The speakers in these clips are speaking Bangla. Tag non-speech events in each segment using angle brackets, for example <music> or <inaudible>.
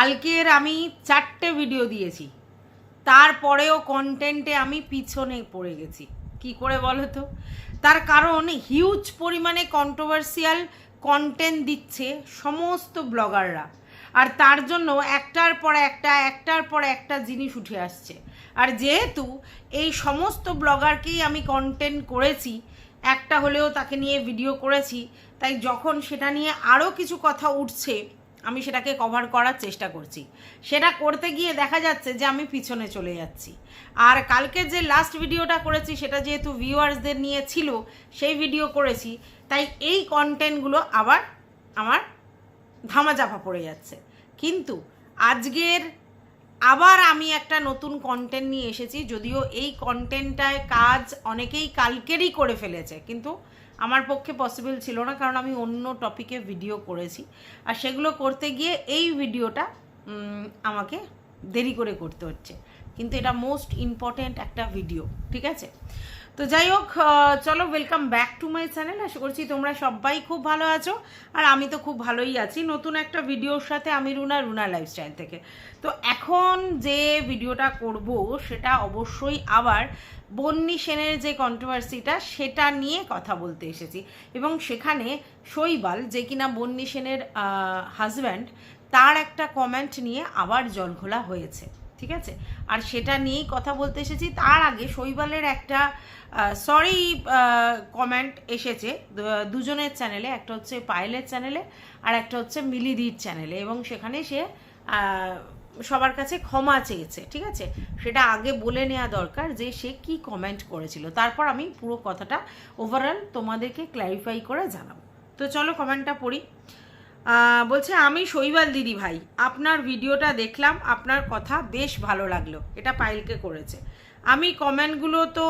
কালকের আমি চারটে ভিডিও দিয়েছি। তারপরেও কন্টেন্টে আমি পিছনে পড়ে গেছি। কি করে বলো তো? তার কারণ হিউজ পরিমাণে কন্ট্রোভার্সিয়াল কন্টেন্ট দিচ্ছে সমস্ত ব্লগাররা আর তার জন্য একটার পর একটা, একটার পর একটা জিনিস উঠে আসছে। আর যেহেতু এই সমস্ত ব্লগারকেই আমি কন্টেন্ট করেছি, একটা হলেও তাকে নিয়ে ভিডিও করেছি, তাই যখন সেটা নিয়ে আরও কিছু কথা উঠছে আমি সেটাকে কভার করার চেষ্টা করছি। সেটা করতে গিয়ে দেখা যাচ্ছে যে আমি পিছনে চলে যাচ্ছি। আর কালকে যে লাস্ট ভিডিওটা করেছি, সেটা যেহেতু ভিউয়ার্সদের নিয়ে ছিল, সেই ভিডিও করেছি। তাই এই কন্টেন্টগুলো আবার আমার ধামাচাপা পড়ে যাচ্ছে। কিন্তু আজকের আবার আমি একটা নতুন কন্টেন্ট নিয়ে এসেছি, যদিও এই কন্টেন্টটায় কাজ অনেকেই কালকেরই করে ফেলেছে। কিন্তু আমার পক্ষে পসিবল ছিল না, কারণ আমি অন্য টপিকে ভিডিও করেছি। আর সেগুলো করতে গিয়ে এই ভিডিওটা আমাকে দেরি করে করতে হচ্ছে। কিন্তু এটা মোস্ট ইম্পর্ট্যান্ট একটা ভিডিও ঠিক আছে? তো যাই হোক চলো welcome back to my channel আশা করছি তোমরা সবাই খুব ভালো আছো। আর আমি তো খুব ভালোই আছি। নতুন একটা ভিডিওর সাথে আমি রুনা রুনা লাইফস্টাইল থেকে। তো এখন যে ভিডিওটা করব, সেটা অবশ্যই আবার বন্নি সেনের যে কন্ট্রোভার্সিটা সেটা নিয়ে কথা বলতে এসেছি। এবং সেখানে শৈবাল, যে কিনা বন্নি সেনের হাজব্যান্ড তার একটা কমেন্ট নিয়ে আবার জলঘোলা হয়েছে। ঠিক আছে? আর সেটা নিয়েই কথা বলতে এসেছি। তার আগে শৈবালের একটা সরি কমেন্ট এসেছে। দুজনের চ্যানেলে একটা হচ্ছে পায়েলের চ্যানেলে আর একটা হচ্ছে মিলিদির চ্যানেলে এবং সেখানে সে সবার কাছে ক্ষমা চেয়েছে, ঠিক আছে? সেটা আগে বলে নেওয়া দরকার যে সে কি কমেন্ট করেছিল। তারপর আমি পুরো কথাটা ওভারঅল তোমাদেরকে ক্ল্যারিফাই করে জানাব। তো চলো কমেন্টটা পড়ি। বলছে, আমি শৈবাল দিদি ভাই, আপনার ভিডিওটা দেখলাম, আপনার কথা বেশ ভালো লাগল, এটা পাইলকে করেছে। আমি কমেন্টগুলো তো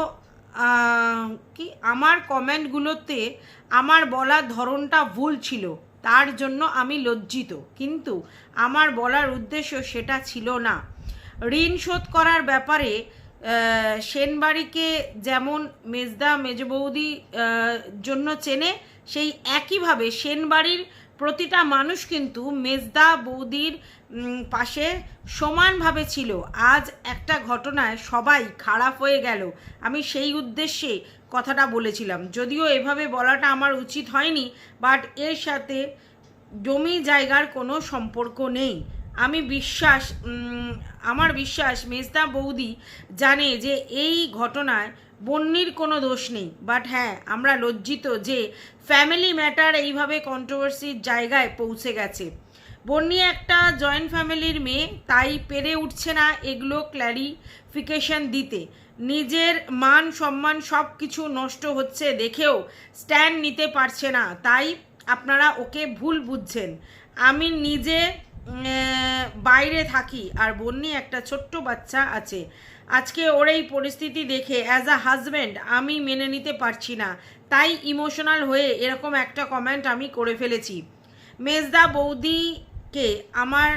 কি? আমার কমেন্টগুলোতে আমার বলার ধরনটা ভুল ছিল। তার জন্য আমি লজ্জিত। কিন্তু আমার বলার উদ্দেশ্য সেটা ছিল না। ঋণ শোধ করার ব্যাপারে সেনবাড়িকে যেমন মেজদা মেজবৌদি জন্য চেনে, সেই একইভাবে সেনবাড়ির প্রতিটা মানুষ কিন্তু মেজদা বৌদির পাশে সমানভাবে ছিল। আজ একটা ঘটনায় সবাই খারাপ হয়ে গেল। আমি সেই উদ্দেশ্যে কথাটা বলেছিলাম। যদিও এভাবে বলাটা আমার উচিত হয়নি বাট এর সাথে জমি জায়গার কোনো সম্পর্ক নেই। আমি বিশ্বাস আমার বিশ্বাস, মেজদা বৌদি জানে যে এই ঘটনায় বন্যির কোনো দোষ নেই। বাট হ্যাঁ আমরা লজ্জিত যে ফ্যামিলি ম্যাটার এইভাবে কন্ট্রোভার্সির জায়গায় পৌঁছে গেছে। বন্যি একটা জয়েন্ট ফ্যামিলির মেয়ে, তাই পেরে উঠছে না এগুলো ক্ল্যারিফিকেশন দিতে। নিজের মান, সম্মান সব কিছু নষ্ট হচ্ছে দেখেও স্ট্যান্ড নিতে পারছে না। তাই আপনারা ওকে ভুল বুঝছেন। আমি নিজে বাইরে থাকি আর বন্যি একটা ছোট্ট বাচ্চা আছে। আজকে ওর এই পরিস্থিতি দেখে অ্যাজ আ হাজব্যান্ড আমি মেনে নিতে পারছি না। তাই ইমোশনাল হয়ে এরকম একটা কমেন্ট আমি করে ফেলেছি। মেজদা বৌদিকে আমার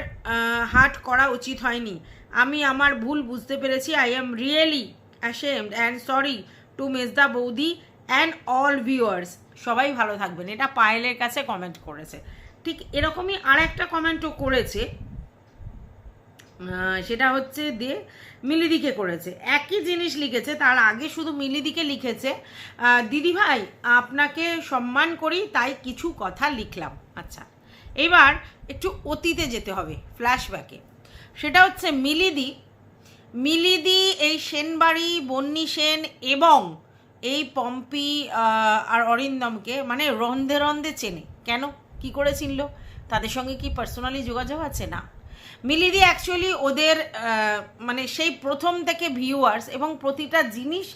হার্ট করা উচিত হয়নি। আমি আমার ভুল বুঝতে পেরেছি। I am really ashamed and sorry to মেজদা বৌদি অ্যান্ড অল ভিউয়ার্স সবাই ভালো থাকবেন। এটা পায়েলের কাছে কমেন্ট করেছে। ঠিক এরকমই আর একটা কমেন্টও করেছে। সেটা হচ্ছে দিয়ে মিলিদিকে করেছে। একই জিনিস লিখেছে তার আগে শুধু মিলিদিকে লিখেছে আহ, দিদি ভাই আপনাকে সম্মান করি তাই কিছু কথা লিখলাম। আচ্ছা এবার একটু অতীতে যেতে হবে ফ্ল্যাশব্যাকে সেটা হচ্ছে মিলিদি মিলিদি, এই সেনবাড়ি, বন্নি সেন এবং এই পম্পি আর অরিন্দমকে মানে রন্ধে রন্ধে চেনে। কেন? কি করে চিনল? তাদের সঙ্গে কি পার্সোনালি যোগাযোগ আছে? না। মিলিদি অ্যাকচুয়ালি ওদের মানে সেই প্রথম থেকে ভিউয়ার্স এবং প্রতিটা জিনিস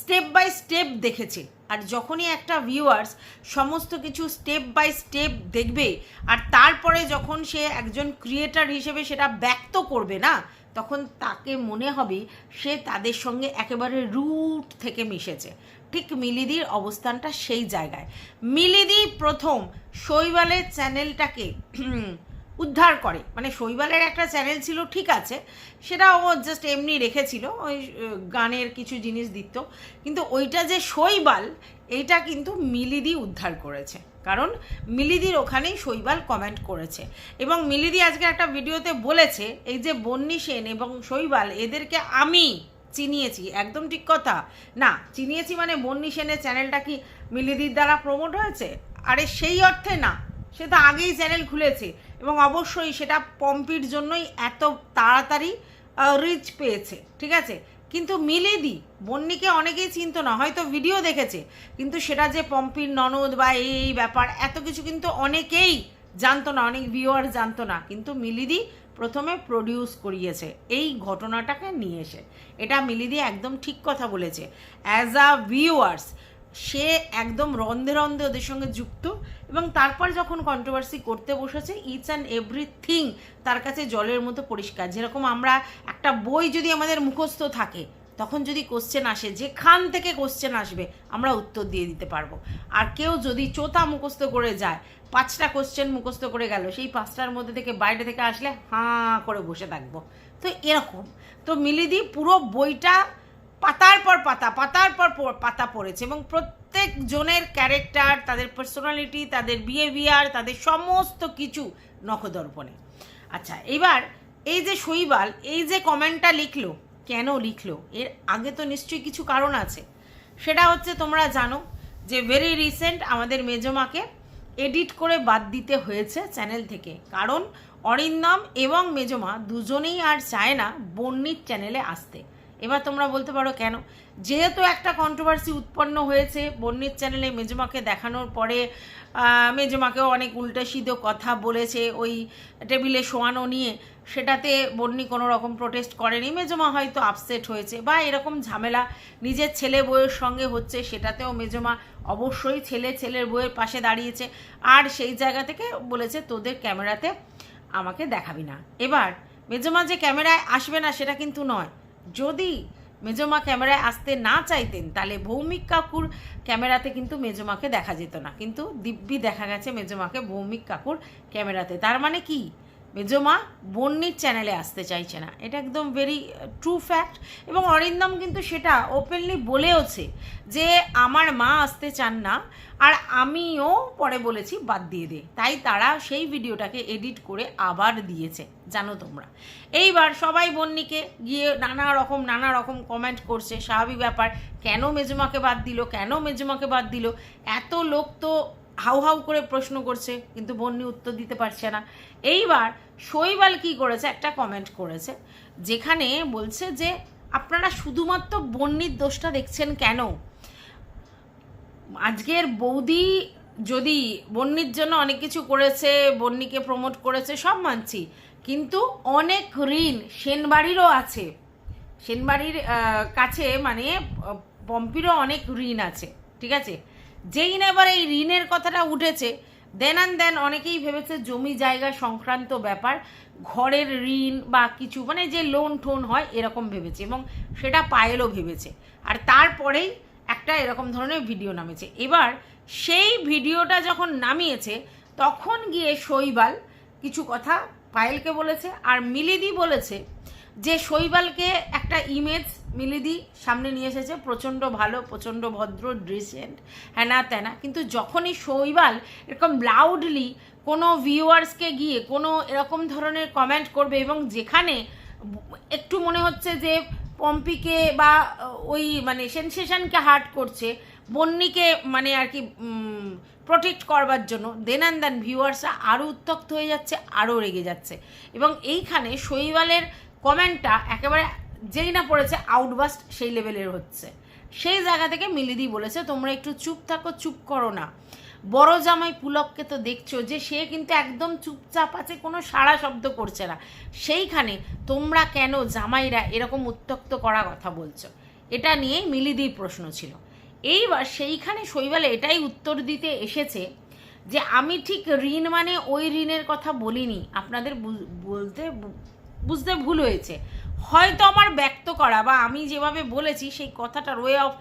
স্টেপ বাই স্টেপ দেখেছে। আর যখনই একটা ভিউয়ার্স সমস্ত কিছু স্টেপ বাই স্টেপ দেখবে, আর তারপরে যখন সে একজন ক্রিয়েটার হিসেবে সেটা ব্যক্ত করবে, না? তখন তাকে মনে হবে সে তাদের সঙ্গে একেবারে রুট থেকে মিশেছে। ঠিক মিলিদির অবস্থানটা সেই জায়গায়। মিলিদি প্রথম শৈবালের চ্যানেলটাকে <clears throat> উদ্ধার করে। মানে শৈবালের একটা চ্যানেল ছিল, ঠিক আছে সেটা ও জাস্ট এমনি রেখেছিল, ওই গানের কিছু জিনিস দিত। কিন্তু ওইটা যে শৈবাল, এইটা কিন্তু মিলিদি উদ্ধার করেছে। কারণ মিলিদির ওখানেই শৈবাল কমেন্ট করেছে। এবং মিলিদি আজকে একটা ভিডিওতে বলেছে, এই যে বন্নি সেন এবং শৈবাল, এদেরকে আমি চিনিয়েছি, একদম ঠিক কথা। না, চিনিয়েছি মানে বন্নি সেনের চ্যানেলটা কি মিলিদির দ্বারা প্রমোট হয়েছে? আরে সেই অর্থে না, সে তো আগেই চ্যানেল খুলেছে। এবং অবশ্যই সেটা পম্পির জন্যই এত তাড়াতাড়ি রিচ পেয়েছে, ঠিক আছে? কিন্তু মিলিদি, বন্নিকে অনেকেই চিনত না, হয়তো ভিডিও দেখেছে। কিন্তু সেটা যে পম্পির ননদ বা এই ব্যাপার, এত কিছু কিন্তু অনেকেই জানতো না, অনেক ভিউয়ার জানতো না। কিন্তু মিলিদি প্রথমে প্রডিউস করিয়েছে, এই ঘটনাটাকে নিয়ে এসে। এটা মিলিদি একদম ঠিক কথা বলেছে। অ্যাজ আ ভিউয়ার্স সে একদম রন্ধে রন্ধে ওদের সঙ্গে যুক্ত এবং তারপর যখন কন্ট্রোভার্সি করতে বসেছে ইচ অ্যান্ড এভরিথিং তার কাছে জলের মতো পরিষ্কার। যেরকম আমরা একটা বই যদি আমাদের মুখস্থ থাকে, তখন যদি কোশ্চেন আসে, যেখান থেকে কোশ্চেন আসবে, আমরা উত্তর দিয়ে দিতে পারব। আর কেউ যদি চোতা মুখস্থ করে যায়, পাঁচটা কোশ্চেন মুখস্থ করে গেল, সেই পাঁচটার মধ্যে থেকে বাইরে থেকে আসলে হাঁ করে বসে থাকব। তো এরকম। তো মিলিদি, পুরো বইটা পাতার পর পাতা, পাতার পর পাতা পড়েছে এবং প্রত্যেক জনের ক্যারেক্টার তাদের পার্সোনালিটি তাদের বিহেভিয়ার তাদের সমস্ত কিছু নখদর্পণে। আচ্ছা এবার এই যে শৈবাল, এই যে কমেন্টটা লিখলো, কেন লিখলো? এর আগে তো নিশ্চয়ই কিছু কারণ আছে। সেটা হচ্ছে তোমরা জানো যে ভেরি রিসেন্ট আমাদের মেজমাকে এডিট করে বাদ দিতে হয়েছে চ্যানেল থেকে। কারণ অরিন্দম এবং মেজমা দুজনেই আর চায় না বন্নির চ্যানেলে আসতে। এবার তোমরা বলতে পারো কেন? যেহেতু একটা কন্ট্রোভার্সি উৎপন্ন হয়েছে বন্নির চ্যানেলে মেজমাকে দেখানোর পরে মেজমাকেও অনেক উল্টো সিধো কথা বলেছে ওই টেবিলে শোয়ানো নিয়ে। সেটাতে বন্নি কোনো রকম প্রোটেস্ট করেনি। মেজমা হয়তো আপসেট হয়েছে বা এরকম ঝামেলা নিজের ছেলে বউয়ের সঙ্গে হচ্ছে, সেটাতেও মেজমা অবশ্যই ছেলে ছেলের বইয়ের পাশে দাঁড়িয়েছে। আর সেই জায়গা থেকে বলেছে, তোদের ক্যামেরাতে আমাকে দেখাবি না। এবার মেজমা যে ক্যামেরায় আসবে না, সেটা কিন্তু নয়। যদি মেজমা ক্যামেরায় আসতে না চাইতেন, তাহলে ভৌমিক কাকুর ক্যামেরাতে কিন্তু মেজমাকে দেখা যেত না। কিন্তু দিব্যি দেখা গেছে মেজমাকে ভৌমিক কাকুর ক্যামেরাতে। তার মানে কি? মেজমা বন্নির চ্যানেলে আসতে চাইছে না। এটা একদম ভেরি ট্রু ফ্যাক্ট এবং অরিন্দম কিন্তু সেটা ওপেনলি বলেওছে যে আমার মা আসতে চান না আর আমিও পরে বলেছি বাদ দিয়ে দে। তাই তারা সেই ভিডিওটাকে এডিট করে আবার দিয়েছে, জানো তোমরা। এইবার সবাই বন্নিকে গিয়ে নানা রকম নানা রকম কমেন্ট করছে, স্বাভাবিক ব্যাপার। কেন মেজমাকে বাদ দিল? কেন মেজমাকে বাদ দিল? এত লোক তো হাউ হাউ করে প্রশ্ন করছে, কিন্তু বন্নি উত্তর দিতে পারছে না। এইবার শৈবাল কি করেছে, একটা কমেন্ট করেছে, যেখানে বলছে যে, আপনারা শুধুমাত্র বন্নির দোষটা দেখছেন কেন? আজকের বৌদি যদি বন্নির জন্য অনেক কিছু করেছে, বন্নিকে প্রমোট করেছে, সব মানছি। কিন্তু অনেক ঋণ সেনবাড়িরও আছে। সেনবাড়ির কাছে মানে পম্পিরও অনেক ঋণ আছে, ঠিক আছে? যেই না এবার এই ঋণের কথাটা উঠেছে দেন অ্যান্ড দেন অনেকেই ভেবেছে জমি জায়গা সংক্রান্ত ব্যাপার, ঘরের ঋণ বা কিছু মানে যে লোন টোন হয় এরকম ভেবেছে এবং সেটা পায়েলও ভেবেছে। আর তারপরেই একটা এরকম ধরনের ভিডিও নামেছে। এবার সেই ভিডিওটা যখন নামিয়েছে, তখন গিয়ে শৈবাল কিছু কথা পায়েলকে বলেছে আর মিলিদি বলেছে যে শৈবালকে একটা ইমেজ মিলিদি সামনে নিয়ে এসেছে প্রচণ্ড ভালো, প্রচণ্ড ভদ্র ড্রেসেন্ট হ্যানা ত্যানা কিন্তু যখনই শৈবাল এরকম লাউডলি কোনো ভিউয়ার্সকে গিয়ে কোনো এরকম ধরনের কমেন্ট করবে এবং যেখানে একটু মনে হচ্ছে যে পম্পিকে বা ওই মানে সেনসেশনকে হার্ট করছে, বন্নিকে মানে আর কি প্রোটেক্ট করবার জন্য দেন অ্যান্ড দেন ভিউয়ার্সরা আরও উত্তক্ত হয়ে যাচ্ছে আরও রেগে যাচ্ছে। এবং এইখানে শৈবালের কমেন্টটা একেবারে যেই না পড়েছে আউটবাস্ট সেই লেভেলের হচ্ছে। সেই জায়গা থেকে মিলিদি বলেছে, তোমরা একটু চুপ থাকো, চুপ করো না। বড় জামাই পুলককে তো দেখছ যে, সে কিন্তু একদম চুপচাপ আছে, কোনো সাড়া শব্দ করছে না। সেইখানে তোমরা কেন জামাইরা এরকম উত্তক্ত করা কথা বলছো? এটা নিয়েই মিলিদির প্রশ্ন ছিল। এইবার সেইখানে শৈবালে এটাই উত্তর দিতে এসেছে যে, আমি ঠিক ঋণ মানে ওই ঋণের কথা বলিনি। আপনাদের বলতে বুঝতে ভুল হয়েছে। হয়তো আমার ব্যক্ত করা বা আমি যেভাবে বলেছি, সেই কথাটার ওয়ে অফ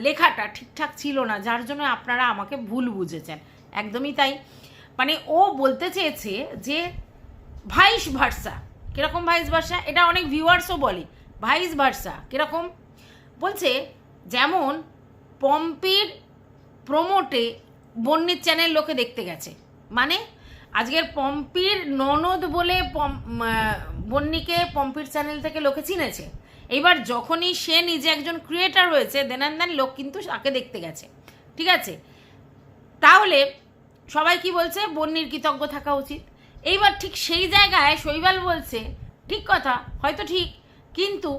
লেখাটা ঠিকঠাক ছিল না, যার জন্য আপনারা আমাকে ভুল বুঝেছেন। একদমই তাই। মানে ও বলতে চেয়েছে যে, ভাইস ভার্সা। কীরকম ভাইস ভার্সা? এটা অনেক ভিউয়ার্সও বলে। Vice versa. কীরকম? বলছে, যেমন পম্পির প্রমোটে বন্যির চ্যানেল লোকে দেখতে গেছে। মানে আজকের পম্পির ননদ বলে বন্নিকে পম্পির চ্যানেল থেকে লোকে চিনেছে। এবার যখনই সে নিজে একজন ক্রিয়েটার হয়েছে দেন অ্যান্ড দেন লোক কিন্তু তাকে দেখতে গেছে। ঠিক আছে? তাহলে সবাই কি বলছে? বন্যির কৃতজ্ঞ থাকা উচিত। এইবার ঠিক সেই জায়গায় শৈবাল বলছে, ঠিক কথা, হয়তো ঠিক, কিন্তু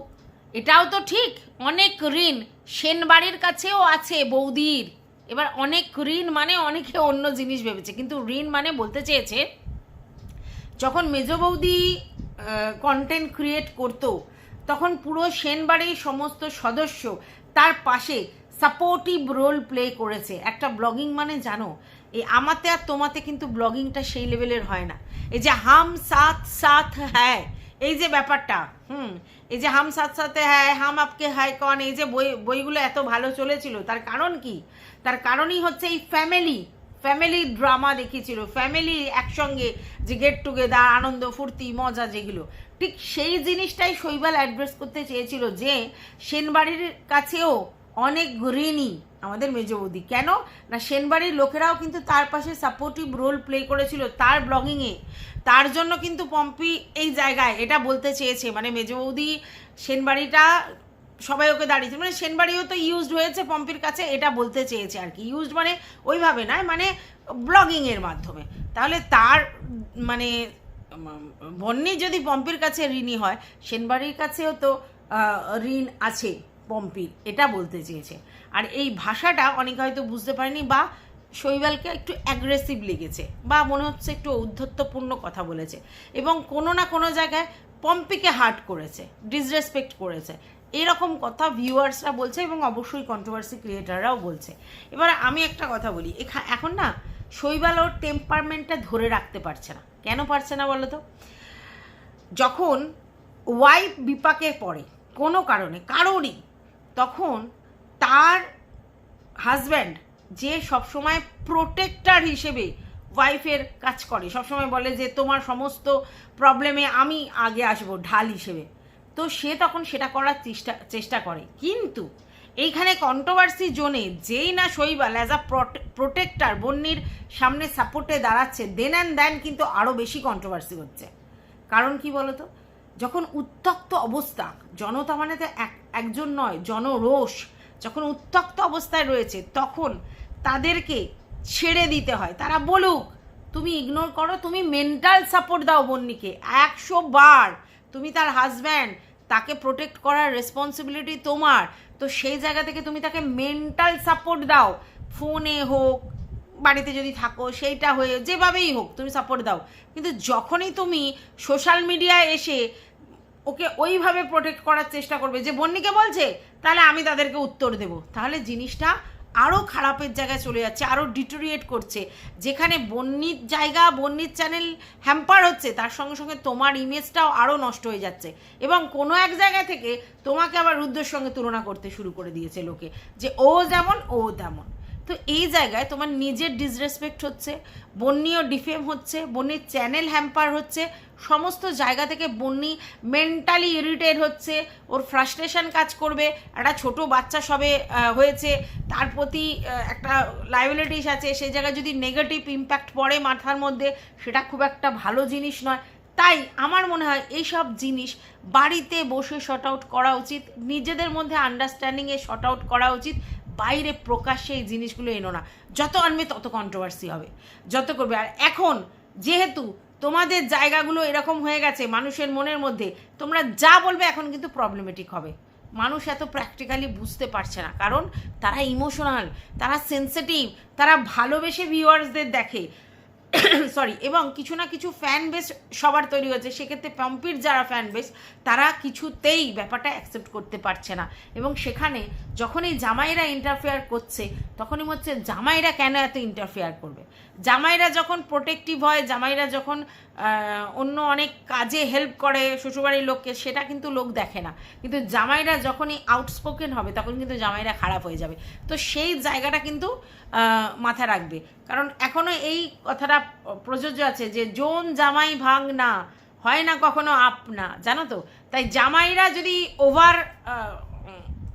এটাও তো ঠিক, অনেক ঋণ সেনবাড়ির কাছেও আছে বৌদির। এবার অনেক ঋণ মানে অনেকে অন্য জিনিস ভেবেছে, কিন্তু ঋণ মানে বলতে চেয়েছে, যখন মেজ বৌদি কন্টেন্ট ক্রিয়েট করতো, তখন পুরো সেনবাড়ির সমস্ত সদস্য তার পাশে সাপোর্টিভ রোল প্লে করেছে। একটা ব্লগিং মানে জানো, এই আমাতে আর তোমাতে কিন্তু ব্লগিংটা সেই লেভেলের হয় না। এই যে হাম সাথ সাথ হ্যায়, এই যে ব্যাপারটা, হুম, এই যে হাম সাথ সাথে হ্যায়, হাম আপকে হায় কন, এই যে বই, বইগুলো এত ভালো চলেছিল, তার কারণ কি? তার কারণই হচ্ছে এই ফ্যামিলি ফ্যামিলি ড্রামা দেখিয়েছিল। ফ্যামিলি একসঙ্গে যে গেট টুগেদার আনন্দ, ফুর্তি, মজা যেগুলো। ঠিক সেই জিনিসটাই শৈবাল অ্যাড্রেস করতে চেয়েছিল যে, সেনবাড়ির কাছেও অনেক ঋণী আমাদের মেজ বৌদি। কেন? না, সেনবাড়ির লোকেরাও কিন্তু তার পাশে সাপোর্টিভ রোল প্লে করেছিল তার ব্লগিংয়ে তার জন্য কিন্তু পম্পি এই জায়গায় এটা বলতে চেয়েছে। মানে মেজবৌদি সেনবাড়িটা সবাই ওকে দাঁড়িয়েছে। মানে সেনবাড়িও তো ইউজড হয়েছে পম্পির কাছে, এটা বলতে চেয়েছে আর কি। ইউজড মানে ওইভাবে নয় মানে ব্লগিংয়ের মাধ্যমে। তাহলে তার মানে বন্যি যদি পম্পির কাছে ঋণী হয়, সেনবাড়ির কাছেও তো ঋণ আছে পম্পির, এটা বলতে চেয়েছে। আর এই ভাষাটা অনেকে হয়তো বুঝতে পারেনি বা শৈবালকে একটু অ্যাগ্রেসিভ লেগেছে বা মনে হচ্ছে একটু ঔদ্ধত্যপূর্ণ কথা বলেছে। এবং কোনো না কোনো জায়গায় পম্পিকে হার্ট করেছে ডিসরেসপেক্ট করেছে। এরকম কথা ভিউয়ার্সরা বলছে এবং অবশ্যই কন্ট্রোভার্সি ক্রিয়েটাররাও বলছে। এবার আমি একটা কথা বলি, এখা- এখন না শৈবাল ওর টেম্পারমেন্টটা ধরে রাখতে পারছে না। কেন পারছে না বলো তো? যখন ওয়াইফ বিপাকে পড়ে, কোনো কারণে কারোরই তখন তার হাজব্যান্ড যে সবসময় প্রোটেক্টার হিসেবে ওয়াইফের কাজ করে, সবসময় বলে যে তোমার সমস্ত প্রবলেমে আমি আগে আসব, ঢাল হিসেবে। তো সে তখন সেটা করার চেষ্টা চেষ্টা করে। কিন্তু এইখানে কন্ট্রোভার্সি জোনে যেই না শৈবাল অ্যাজ আ প্রোটেক্টার বন্যির সামনে সাপোর্টে দাঁড়াচ্ছে দেন অ্যান্ড দেন কিন্তু আরও বেশি কন্ট্রোভার্সি হচ্ছে। কারণ কি বলতো? যখন উত্তক্ত অবস্থা, জনতা মানে তো এক, একজন নয়, জনরোষ, যখন উত্তক্ত অবস্থায় রয়েছে, তখন তাদেরকে ছেড়ে দিতে হয়। তারা বলুক, তুমি ইগনোর করো, তুমি মেন্টাল সাপোর্ট দাও বন্নিকে একশো বার তুমি তার হাজব্যান্ড তাকে প্রোটেক্ট করার রেসপন্সিবিলিটি তোমার, তো সেই জায়গা থেকে তুমি তাকে মেন্টাল সাপোর্ট দাও। ফোনে হোক, বাড়িতে যদি থাকো, সেইটা হয়ে, যেভাবেই হোক তুমি সাপোর্ট দাও। কিন্তু যখনই তুমি সোশ্যাল মিডিয়ায় এসে ওকে ওইভাবে প্রোটেক্ট করার চেষ্টা করবে, যে বন্নিকে বলছে, তাহলে আমি তাদেরকে উত্তর দেব। তাহলে জিনিসটা আরও খারাপের জায়গায় চলে যাচ্ছে আরও ডিটোরিয়েট করছে। যেখানে বন্যির জায়গা, বন্যির চ্যানেল হ্যাম্পার হচ্ছে, তার সঙ্গে সঙ্গে তোমার ইমেজটাও আরও নষ্ট হয়ে যাচ্ছে। এবং কোনো এক জায়গা থেকে তোমাকে আবার রুদ্রের সঙ্গে তুলনা করতে শুরু করে দিয়েছে লোকে, যে ও যেমন, ও তেমন। তো এই জায়গায় তোমার নিজের ডিসরেসপেক্ট হচ্ছে বন্যিও ডিফেম হচ্ছে বন্যির চ্যানেল হ্যাম্পার হচ্ছে, সমস্ত জায়গা থেকে বন্যি মেন্টালি ইরিটেট হচ্ছে, ওর ফ্রাস্ট্রেশন কাজ করবে, একটা ছোট বাচ্চা সবে হয়েছে, তার প্রতি একটা লাইবিলিটিস আছে, সেই জায়গায় যদি নেগেটিভ ইম্প্যাক্ট পড়ে মাথার মধ্যে, সেটা খুব একটা ভালো জিনিস নয়। তাই আমার মনে হয় এইসব জিনিস বাড়িতে বসে শর্ট আউট করা উচিত, নিজেদের মধ্যে আন্ডারস্ট্যান্ডিংয়ে শর্ট আউট করা উচিত বাইরে প্রকাশ্যে এই জিনিসগুলো এনো না। যত আনবে তত কন্ট্রোভার্সি হবে। যত করবে। আর এখন যেহেতু তোমাদের জায়গাগুলো এরকম হয়ে গেছে মানুষের মনের মধ্যে, তোমরা যা বলবে এখন কিন্তু প্রবলেমেটিক হবে। মানুষ এত প্র্যাকটিক্যালি বুঝতে পারছে না। কারণ তারা ইমোশনাল তারা সেন্সিটিভ তারা ভালোবেসে ভিউয়ার্সদের দেখে। <coughs> সরি এবং কিছু না কিছু ফ্যান বেস সবার তৈরি হয়েছে। সেক্ষেত্রে পম্পির যারা ফ্যান বেস তারা কিছুতেই ব্যাপারটা অ্যাকসেপ্ট করতে পারছে না। এবং সেখানে যখনই জামাইরা ইন্টারফেয়ার করছে, তখনই হচ্ছে জামাইরা কেন এত ইন্টারফেয়ার করবে? জামাইরা যখন প্রোটেক্টিভ হয়, জামাইরা যখন অন্য অনেক কাজে হেল্প করে শ্বশুরবাড়ির লোককে, সেটা কিন্তু লোক দেখে না। কিন্তু জামাইরা যখনই আউটস্পোকেন হবে, তখন কিন্তু জামাইরা খারাপ হয়ে যাবে। তো সেই জায়গাটা কিন্তু মাথায় রাখবে। কারণ এখনও এই কথাটা প্রযোজ্য আছে যে, জোন জামাই ভাঙ না, হয় না কখনো আপ না। জানো তো? তাই জামাইরা যদি ওভার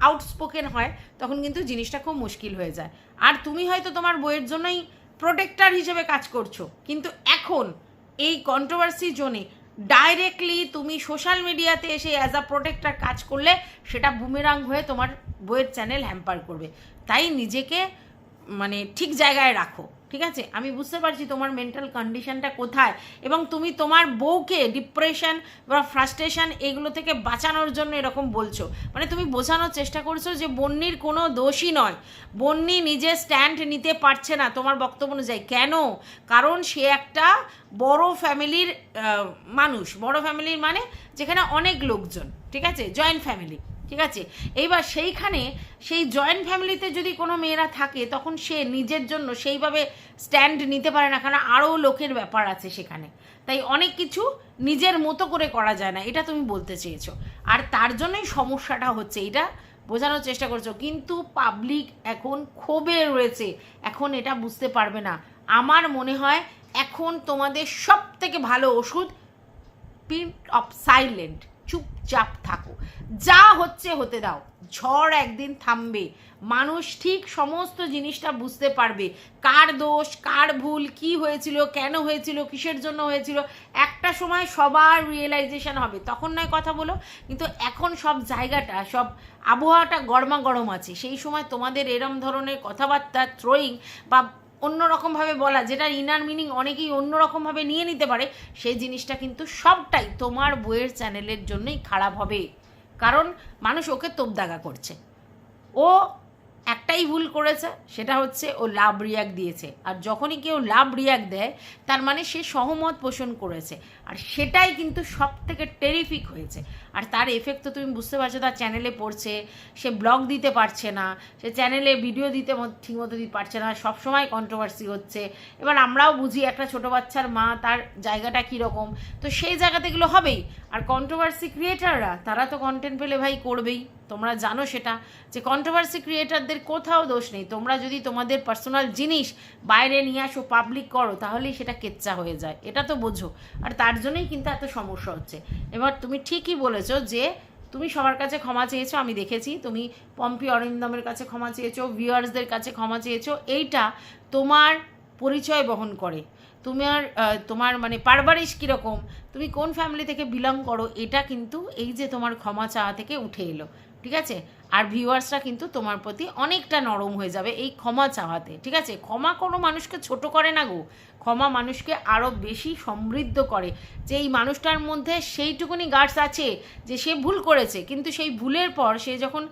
আউটস্পোকেন হয়, তখন কিন্তু জিনিসটা খুব মুশকিল হয়ে যায়। আর তুমি হয়তো তোমার বইয়ের জন্যই প্রোটেক্টার হিসেবে কাজ করছ। কিন্তু এখন এই কন্ট্রোভার্সি জোনে ডাইরেক্টলি তুমি সোশ্যাল মিডিয়াতে এসে অ্যাজ আ প্রোটেক্টার কাজ করলে সেটা বুমেরাং হয়ে তোমার বইয়ের চ্যানেল হ্যাম্পার করবে। তাই নিজেকে মানে ঠিক জায়গায় রাখো। ঠিক আছে? আমি বুঝতে পারছি তোমার মেন্টাল কন্ডিশনটা কোথায় এবং তুমি তোমার বউকে ডিপ্রেশন বা ফ্রাস্ট্রেশন এগুলো থেকে বাঁচানোর জন্য এরকম বলছো। মানে তুমি বোঝানোর চেষ্টা করছ যে বন্যির কোনো দোষই নয়। বন্যি নিজে স্ট্যান্ড নিতে পারছে না তোমার বক্তব্য অনুযায়ী। কেন? কারণ সে একটা বড় ফ্যামিলির মানুষ। বড় ফ্যামিলির মানে যেখানে অনেক লোকজন, ঠিক আছে? Joint family. ঠিক আছে? এইবার সেইখানে সেই জয়েন্ট ফ্যামিলিতে যদি কোনো মেয়েরা থাকে, তখন সে নিজের জন্য সেইভাবে স্ট্যান্ড নিতে পারে না, কারণ আরও লোকের ব্যাপার আছে সেখানে। তাই অনেক কিছু নিজের মতো করে করা যায় না, এটা তুমি বলতে চেয়েছো। আর তার জন্যই সমস্যাটা হচ্ছে, এটা বোঝানোর চেষ্টা করছ। কিন্তু পাবলিক এখন ক্ষোভে রয়েছে, এখন এটা বুঝতে পারবে না। আমার মনে হয় এখন তোমাদের সব থেকে ভালো ওষুধ পিন অফ সাইলেন্ট চুপচাপ থাকো। যা হচ্ছে হতে দাও। ঝড় একদিন থামবে। মানুষ ঠিক সমস্ত জিনিসটা বুঝতে পারবে। কার দোষ, কার ভুল, কি হয়েছিল, কেন হয়েছিল, কিসের জন্য হয়েছিল, একটা সময় সবার রিয়েলাইজেশন হবে। তখন নয় কথা বলো। কিন্তু এখন সব জায়গাটা, সব আবহাওয়াটা গরমা গরম আছে। সেই সময় তোমাদের এরম ধরনের কথাবার্তা থ্রোয়িং বা অন্যরকমভাবে বলা যেটা ইনার মিনিং অনেকেই অন্যরকমভাবে নিয়ে নিতে পারে, সেই জিনিসটা কিন্তু সবটাই তোমার বইয়ের চ্যানেলের জন্যই খারাপ হবে। কারণ মানুষ ওকে তোপদাগা করছে। ও একটাই ভুল করেছে, সেটা হচ্ছে ও লাভ রিয়াক্ট দিয়েছে। আর যখনই কেউ লাভ রিয়াক্ট দেয়, তার মানে সে সহমত পোষণ করেছে। আর সেটাই কিন্তু সব থেকে টেরিফিক হয়েছে। আর তার এফেক্ট তো তুমি বুঝতে পারছ, তার চ্যানেলে পড়ছে, সে ব্লগ দিতে পারছে না, সে চ্যানেলে ভিডিও দিতে ঠিকমতো দিতে পারছে না, সবসময় কন্ট্রোভার্সি হচ্ছে। এবার আমরাও বুঝি একটা ছোটো বাচ্চার মা তার জায়গাটা কীরকম। তো সেই জায়গাতে এগুলো হবেই। আর কন্ট্রোভার্সি ক্রিয়েটাররা তারা তো কন্টেন্ট পেলে ভাই করবেই। তোমরা জানো সেটা। যে কন্ট্রোভার্সি ক্রিয়েটারদের কোথাও দোষ নেই। তোমরা যদি তোমাদের পার্সোনাল জিনিস বাইরে নিয়ে আসো পাবলিক করো, তাহলেই সেটা কেচ্চা হয়ে যায়। এটা তো বোঝো। আর তার জন্যই কিন্তু এত সমস্যা হচ্ছে। এবার তুমি ঠিকই বলেছ যে তুমি সবার কাছে ক্ষমা চেয়েছো, আমি দেখেছি। তুমি পম্পি অরিন্দমের কাছে ক্ষমা চেয়েছো, ভিউয়ার্সদের কাছে ক্ষমা চেয়েছো, এইটা তোমার পরিচয় বহন করে। তোমার তোমার মানে পারবারিশ কীরকম? তুমি কোন ফ্যামিলি থেকে বিলং করো, এটা কিন্তু এই যে তোমার ক্ষমা চাওয়া থেকে উঠে এলো, ঠিক আছে? আর ভিউয়ার্সরা কিন্তু তোমার প্রতি অনেকটা নরম হয়ে যাবে এই ক্ষমা চাওয়াতে, ঠিক আছে? ক্ষমা কোনো মানুষকে ছোট করে না গো ক্ষমা মানুষকে আরও বেশি সমৃদ্ধ করে। যে এই মানুষটার মধ্যে সেইটুকুনি গার্ডস আছে যে সে ভুল করেছে, কিন্তু সেই ভুলের পর সে যখন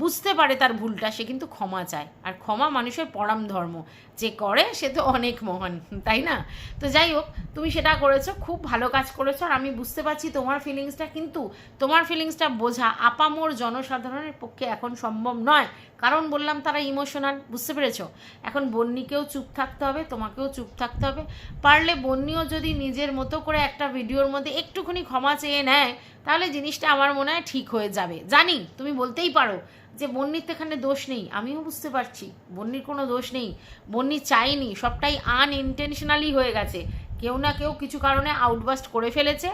বুঝতে পারে তার ভুলটা, সে কিন্তু ক্ষমা চায়। আর ক্ষমা মানুষের পরম ধর্ম। যে করে, সে তো অনেক মহান, তাই না? তো যাই হোক, তুমি সেটা করেছ, খুব ভালো কাজ করেছ। আর আমি বুঝতে পারছি তোমার ফিলিংসটা কিন্তু তোমার ফিলিংসটা বোঝা আপামোর জনসাধারণের পক্ষে এখন সম্ভব নয়। কারণ বললাম, তারা ইমোশনাল বুঝতে পেরেছ? এখন বন্নিকেও চুপ থাকতে হবে, তোমাকেও চুপ থাকতে হবে। পারলে বন্নিও যদি নিজের মতো করে একটা ভিডিওর মধ্যে একটুখানি ক্ষমা চেয়ে নেয়, তাহলে জিনিসটা আমার মনে হয় ঠিক হয়ে যাবে। জানি, তুমি বলতেই পারো যে বন্যির তো এখানে দোষ নেই, আমিও বুঝতে পারছি বন্যির কোনো দোষ নেই বন্যি চাইনি সবটাই আনইনটেনশনালি হয়ে গেছে। কেউ না কেউ কিছু কারণে আউটবাস্ট করে ফেলেছে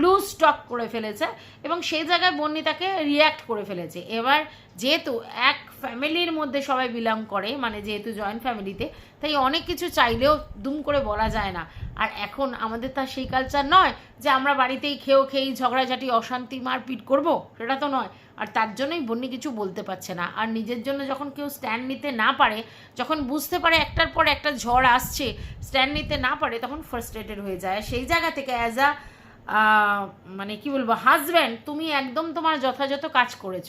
লুজ স্টক করে ফেলেছে এবং সেই জায়গায় বন্যি তাকে রিয়্যাক্ট করে ফেলেছে। এবার যেহেতু এক ফ্যামিলির মধ্যে সবাই বিলং করে মানে যেহেতু জয়েন্ট ফ্যামিলিতে তাই অনেক কিছু চাইলেও দুম করে বলা যায় না। আর এখন আমাদের তার সেই কালচার নয় যে আমরা বাড়িতেই খেয়েও খেয়েই ঝগড়াঝাটি, অশান্তি, মারপিট করব, সেটা তো নয়। আর তার জন্যই বন্যি কিছু বলতে পারছে না। আর নিজের জন্য যখন কেউ স্ট্যান্ড নিতে না পারে, যখন বুঝতে পারে একটার পর একটা ঝড় আসছে, স্ট্যান্ড নিতে না পারে, তখন ফার্স্ট্রেটেড হয়ে যায়। সেই জায়গা থেকে অ্যাজ আ মানে কি বলব হাজব্যান্ড তুমি একদম তোমার যথাযথ কাজ করেছ।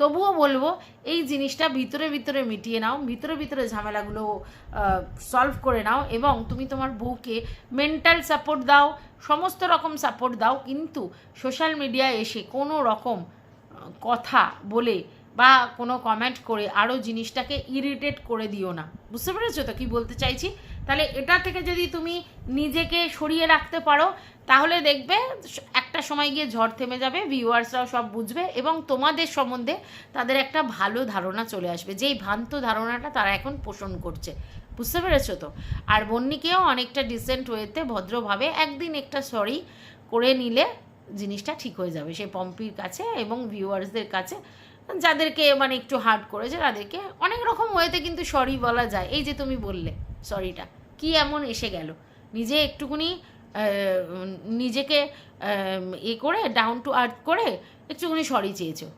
তবুও বলব, এই জিনিসটা ভিতরে ভিতরে মিটিয়ে নাও, ভিতরে ভিতরে ঝামেলাগুলো সলভ করে নাও এবং তুমি তোমার বউকে মেন্টাল সাপোর্ট দাও, সমস্ত রকম সাপোর্ট দাও। কিন্তু সোশ্যাল মিডিয়ায় এসে কোনো রকম কথা বলে বা কোনো কমেন্ট করে আরও জিনিসটাকে ইরিটেট করে দিও না। বুঝতে পেরেছ তো কি বলতে চাইছি? তাহলে এটা থেকে যদি তুমি নিজেকে সরিয়ে রাখতে পারো, তাহলে দেখবে একটা সময় গিয়ে ঝড় থেমে যাবে ভিউয়ার্সরাও সব বুঝবে এবং তোমাদের সম্বন্ধে তাদের একটা ভালো ধারণা চলে আসবে। যেই ভ্রান্ত ধারণাটা তারা এখন পোষণ করছে। বুঝতে পেরেছ তো? আর বন্নিকেও অনেকটা ডিসেন্ট ওয়েতে ভদ্রভাবে একদিন একটা সরি করে নিলে জিনিসটা ঠিক হয়ে যাবে। সে পম্পির কাছে এবং ভিউয়ার্সদের কাছে, যাদেরকে মানে একটু হার্ড করেছে তাদেরকে অনেক রকম ওয়েতে কিন্তু সরি বলা যায়। এই যে তুমি বললে সরিটা কি এমন এসে গেল? নিজে একটুকুনি নিজেকে এ করে ডাউন টু আর্থ করে একটুখানি সরি চেয়েছো।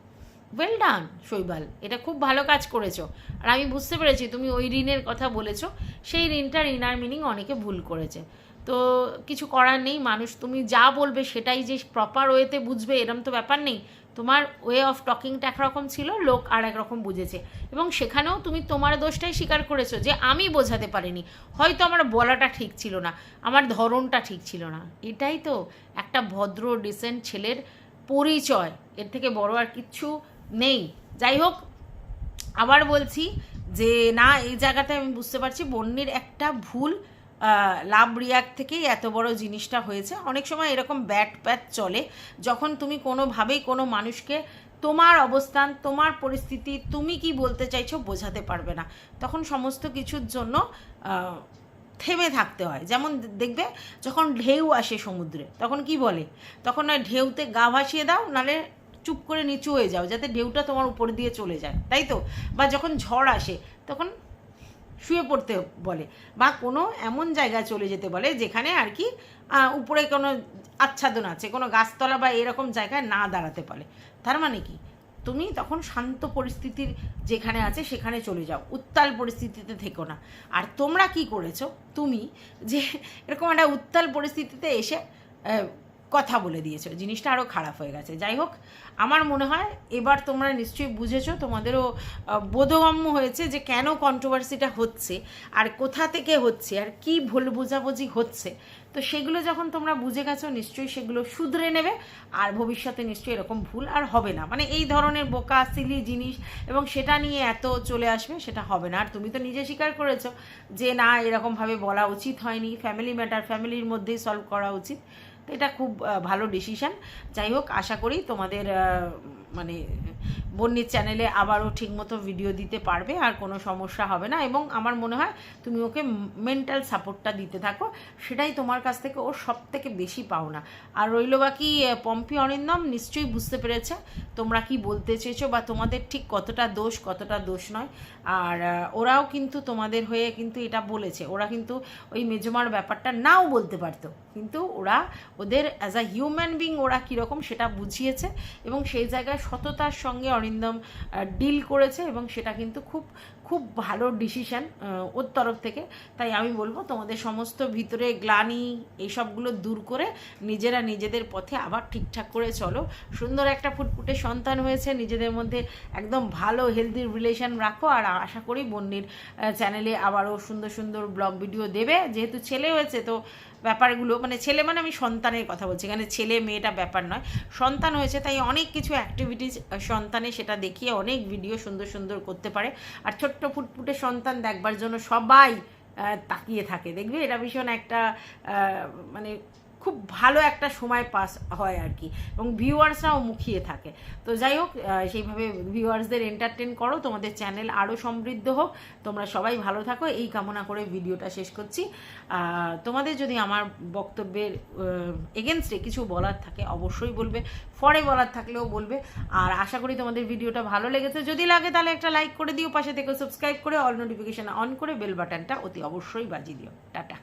ওয়েল ডান শৈবাল, এটা খুব ভালো কাজ করেছ। আর আমি বুঝতে পেরেছি তুমি ওই ঋণের কথা বলেছ। সেই ঋণটার ইনার মিনিং অনেকে ভুল করেছে। তো কিছু করার নেই, মানুষ তুমি যা বলবে সেটাই যে প্রপার ওয়েতে বুঝবে, এরম তো ব্যাপার নেই। তোমার ওয়ে অফ টকিংটা একরকম ছিল, লোক আর একরকম বুঝেছে। এবং সেখানেও তুমি তোমার দোষটাই স্বীকার করেছ যে আমি বোঝাতে পারিনি। হয়তো আমার বলাটা ঠিক ছিল না, আমার ধরনটা ঠিক ছিল না। এটাই তো একটা ভদ্র ডিসেন্ট ছেলের পরিচয়। এর থেকে বড় আর কিচ্ছু নেই। যাই হোক, আবার বলছি যে না, এই জায়গাতে আমি বুঝতে পারছি, বন্যের একটা ভুল লাভ রিয়াক্ট থেকেই এত বড় জিনিসটা হয়েছে। অনেক সময় এরকম ব্যাট প্যাট চলে, যখন তুমি কোনোভাবেই কোনো মানুষকে তোমার অবস্থান, তোমার পরিস্থিতি তুমি কি বলতে চাইছো বোঝাতে পারবে না। তখন সমস্ত কিছুর জন্য থেমে থাকতে হয়। যেমন দেখবে যখন ঢেউ আসে সমুদ্রে, তখন কি বলে? তখন ওই ঢেউতে গা ভাসিয়ে দাও, নালে চুপ করে নিচু হয়ে যাও, যাতে ঢেউটা তোমার উপর দিয়ে চলে যায়। তাই তো? বা যখন ঝড় আসে, তখন শুয়ে পড়তে বলে বা কোনো এমন জায়গায় চলে যেতে বলে যেখানে আর কি উপরে কোনো আচ্ছাদন আছে, কোনো গাছতলা বা এরকম জায়গায় না দাঁড়াতে বলে। তার মানে কি? তুমি তখন শান্ত পরিস্থিতির যেখানে আছে সেখানে চলে যাও, উত্তাল পরিস্থিতিতে থেকো না। আর তোমরা কি করেছ? তুমি যে এরকম একটা উত্তাল পরিস্থিতিতে এসে কথা বলে দিয়েছ। জিনিসটা আরও খারাপ হয়ে গেছে। যাই হোক, আমার মনে হয় এবার তোমরা নিশ্চয়ই বুঝেছ, তোমাদেরও বোধগম্য হয়েছে যে কেন কন্ট্রোভার্সিটা হচ্ছে আর কোথা থেকে হচ্ছে আর কি ভুল বোঝাবুঝি হচ্ছে। তো সেগুলো যখন তোমরা বুঝে গেছো, নিশ্চয়ই সেগুলো শুধরে নেবে আর ভবিষ্যতে নিশ্চয়ই এরকম ভুল আর হবে না। মানে এই ধরনের বোকা সিলি জিনিস এবং সেটা নিয়ে এত চলে আসবে, সেটা হবে না। আর তুমি তো নিজে স্বীকার করেছ যে না, এরকমভাবে বলা উচিত হয়নি। ফ্যামিলি ম্যাটার ফ্যামিলির মধ্যেই সলভ করা উচিত। এটা খুব ভালো ডিসিশান যাই হোক আশা করি তোমাদের মানে বন্যির চ্যানেলে আবারও ঠিকমতো ভিডিও দিতে পারবে, আর কোনো সমস্যা হবে না। এবং আমার মনে হয় তুমি ওকে মেন্টাল সাপোর্টটা দিতে থাকো, সেটাই তোমার কাছ থেকে ও সব থেকে বেশি পাও না আর রইল বাকি পম্পি অরিন্দম নিশ্চয়ই বুঝতে পেরেছে তোমরা কি বলতে চেয়েছো বা তোমাদের ঠিক কতটা দোষ কতটা দোষ নয়। আর ওরাও কিন্তু তোমাদের হয়ে কিন্তু এটা বলেছে। ওরা কিন্তু ওই মেজমার ব্যাপারটা নাও বলতে পারতো। কিন্তু ওরা ওদের অ্যাজ আ হিউম্যান বিং ওরা কীরকম সেটা বুঝিয়েছে এবং সেই জায়গায় সততার সঙ্গে অরিন্দম ডিল করেছে এবং সেটা কিন্তু খুব খুব ভালো ডিসিশন ওর তরফ থেকে। তাই আমি বলব তোমাদের সমস্ত ভিতরে গ্লানি এইসবগুলো দূর করে নিজেরা নিজেদের পথে আবার ঠিকঠাক করে চলো। সুন্দর একটা ফুটফুটে সন্তান হয়েছে, নিজেদের মধ্যে একদম ভালো হেলদি রিলেশন রাখো আর আশা করি বন্যির চ্যানেলে আবারও সুন্দর সুন্দর ব্লগ ভিডিও দেবে। যেহেতু ছেলে হয়েছে তো ব্যাপারগুলো মানে ছেলে মানে আমি সন্তানের কথা বলছি, এখানে ছেলে মেয়েটা ব্যাপার নয়। সন্তান হয়েছে, তাই অনেক কিছু অ্যাক্টিভিটিস সন্তানে সেটা দেখিয়ে অনেক ভিডিও সুন্দর সুন্দর করতে পারে। আর ছোট্ট ফুটফুটে সন্তান দেখবার জন্য সবাই তাকিয়ে থাকে। দেখবে এটা ভীষণ একটা মানে খুব ভালো একটা সময় পাস হয় আর কি। এবং ভিউয়ার্সরাও মুখিয়ে থাকে। তো যাই হোক সেইভাবে ভিউয়ার্সদের এন্টারটেন করো, তোমাদের চ্যানেল আরও সমৃদ্ধ হোক। তোমরা সবাই ভালো থাকো। এই কামনা করে ভিডিওটা শেষ করছি। তোমাদের যদি আমার বক্তব্যের এগেনস্টে কিছু বলার থাকে, অবশ্যই বলবে। ফরে বলার থাকলেও বলবে। আর আশা করি তোমাদের ভিডিওটা ভালো লেগেছে। যদি লাগে তাহলে একটা লাইক করে দিও। পাশে থেকে সাবস্ক্রাইব করে অল নোটিফিকেশন অন করে বেল বাটনটা অতি অবশ্যই বাজিয়ে দিও। টাটা।